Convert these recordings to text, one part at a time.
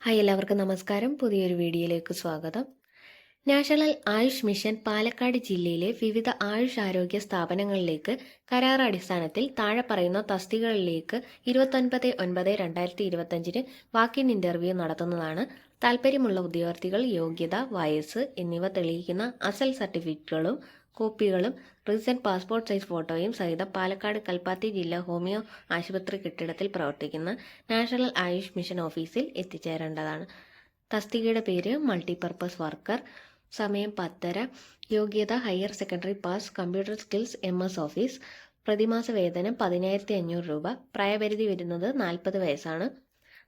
Hi എല്ലാവർക്കും നമസ്കാരം. പുതിയൊരു വീഡിയോയിലേക്ക് സ്വാഗതം. നാഷണൽ ആയുഷ് മിഷൻ പാലക്കാട് ജില്ലയിലെ വിവിധ ആയുഷ് ആരോഗ്യ സ്ഥാപനങ്ങളിലേക്ക് കരാറടിസ്ഥാനത്തിൽ താഴെ പറയുന്ന തസ്തികകളിലേക്ക് ഇരുപത്തൊൻപത് ഒൻപത് രണ്ടായിരത്തി ഇരുപത്തഞ്ചിന് വാക്കിൻ ഇന്റർവ്യൂ നടത്തുന്നതാണ്. താൽപ്പര്യമുള്ള ഉദ്യോഗാർത്ഥികൾ യോഗ്യത വയസ്സ് എന്നിവ തെളിയിക്കുന്ന അസൽ സർട്ടിഫിക്കറ്റുകളും കോപ്പികളും റീസെന്റ് പാസ്പോർട്ട് സൈസ് ഫോട്ടോയും സഹിതം പാലക്കാട് കൽപ്പാത്തി ജില്ലാ ഹോമിയോ ആശുപത്രി കെട്ടിടത്തിൽ പ്രവർത്തിക്കുന്ന നാഷണൽ ആയുഷ് മിഷൻ ഓഫീസിൽ എത്തിച്ചേരേണ്ടതാണ്. തസ്തികയുടെ പേര് മൾട്ടിപർപ്പസ് വർക്കർ സമയം പത്തര യോഗ്യത higher secondary pass computer skills M S office പ്രതിമാസ വേതനം പതിനായിരത്തി അഞ്ഞൂറ് രൂപ പ്രായപരിധി വരുന്നത് നാൽപ്പത് വയസ്സാണ്.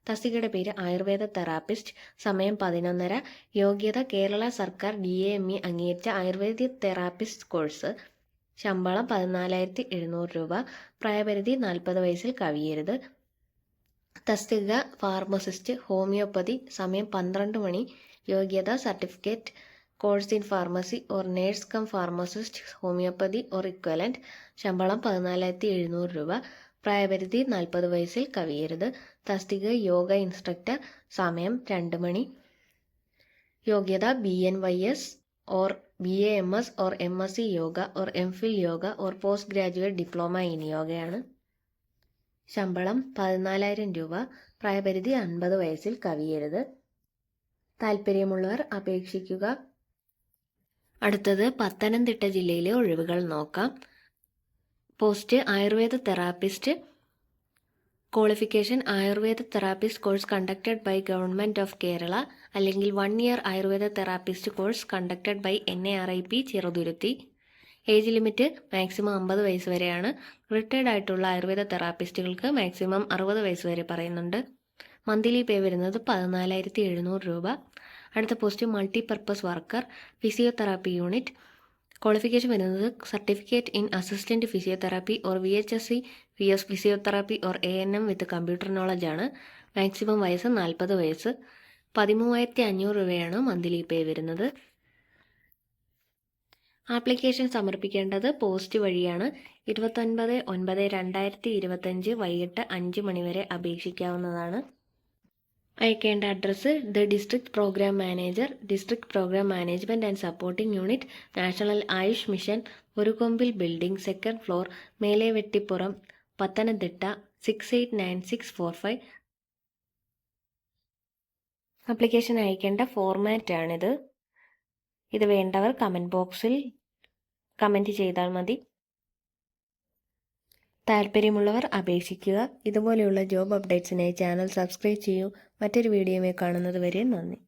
തസ്തികയുടെ പേര് ആയുർവേദ തെറാപ്പിസ്റ്റ്. സമയം പതിനൊന്നര. യോഗ്യത കേരള സർക്കാർ ഡി എ എം ഇ അംഗീകരിച്ച ആയുർവേദ തെറാപ്പിസ്റ്റ് കോഴ്സ്. ശമ്പളം പതിനാലായിരത്തി എഴുന്നൂറ് രൂപ. പ്രായപരിധി നാൽപ്പത് വയസ്സിൽ കവിയരുത്. തസ്തിക ഫാർമസിസ്റ്റ് ഹോമിയോപ്പതി. സമയം പന്ത്രണ്ട് മണി. യോഗ്യത certificate. Course in pharmacy or nurse cum pharmacist homoeopathy or equivalent ശമ്പളം പതിനാലായിരത്തി എഴുന്നൂറ് രൂപ. പ്രായപരിധി നാൽപ്പത് വയസ്സിൽ കവിയരുത്. തസ്തിക യോഗ ഇൻസ്ട്രക്ടർ സമയം രണ്ട് മണി. യോഗ്യത B N Y S or B A M S or M S C yoga or M phil yoga or post graduate diploma in യോഗയാണ്. ശമ്പളം പതിനാലായിരം രൂപ. പ്രായപരിധി അൻപത് വയസ്സിൽ കവിയരുത്. താല്പര്യമുള്ളവർ അപേക്ഷിക്കുക. അടുത്തത് പത്തനംതിട്ട ജില്ലയിലെ ഒഴിവുകൾ നോക്കാം. Post Ayurveda therapist. Qualification Ayurveda therapist course conducted by government of Kerala അല്ലെങ്കിൽ one year Ayurveda therapist course conducted by N A R I P Cheruthuruthy. Age limit maximum അമ്പത് വയസ്സ് വരെയാണ്. റിട്ടയർഡ് ആയിട്ടുള്ള ആയുർവേദ തെറാപ്പിസ്റ്റുകൾക്ക് മാക്സിമം അറുപത് വയസ്സ് വരെ പറയുന്നുണ്ട്. മന്ത്ലി പേ വരുന്നത് പതിനാലായിരത്തി എഴുന്നൂറ് രൂപ. അടുത്ത post multipurpose worker physiotherapy unit qualification വരുന്നത് certificate in assistant physiotherapy or V H S C V S physiotherapy or A N M with computer knowledge ആണ്. മാക്സിമം വയസ്സ് നാൽപ്പത് വയസ്സ്. പതിമൂവായിരത്തി അഞ്ഞൂറ് രൂപയാണ് മന്ത്ലി പേ വരുന്നത്. ആപ്ലിക്കേഷൻ സമർപ്പിക്കേണ്ടത് പോസ്റ്റ് വഴിയാണ്. ഇരുപത്തൊൻപത് ഒൻപത് രണ്ടായിരത്തി ഇരുപത്തഞ്ച് വൈകിട്ട് അഞ്ച് മണിവരെ അപേക്ഷിക്കാവുന്നതാണ്. അയക്കേണ്ട address the district programme manager district programme management and supporting unit national Ayush mission ഒരുകൊമ്പിൽ building second floor മേലെ Vettipuram Pathanamthitta six eight nine six four five application അയക്കേണ്ട ഫോർമാറ്റാണിത് ഇത് വേണ്ടവർ കമന്റ് ബോക്സിൽ കമന്റ് ചെയ്താൽ മതി. താല്പര്യമുള്ളവർ അപേക്ഷിക്കുക. ഇതുപോലെയുള്ള ജോബ് അപ്ഡേറ്റ്സിനായി ചാനൽ സബ്സ്ക്രൈബ് ചെയ്യൂ. മറ്റൊരു വീഡിയോയുമായി കാണുന്നത് വരെ നന്ദി.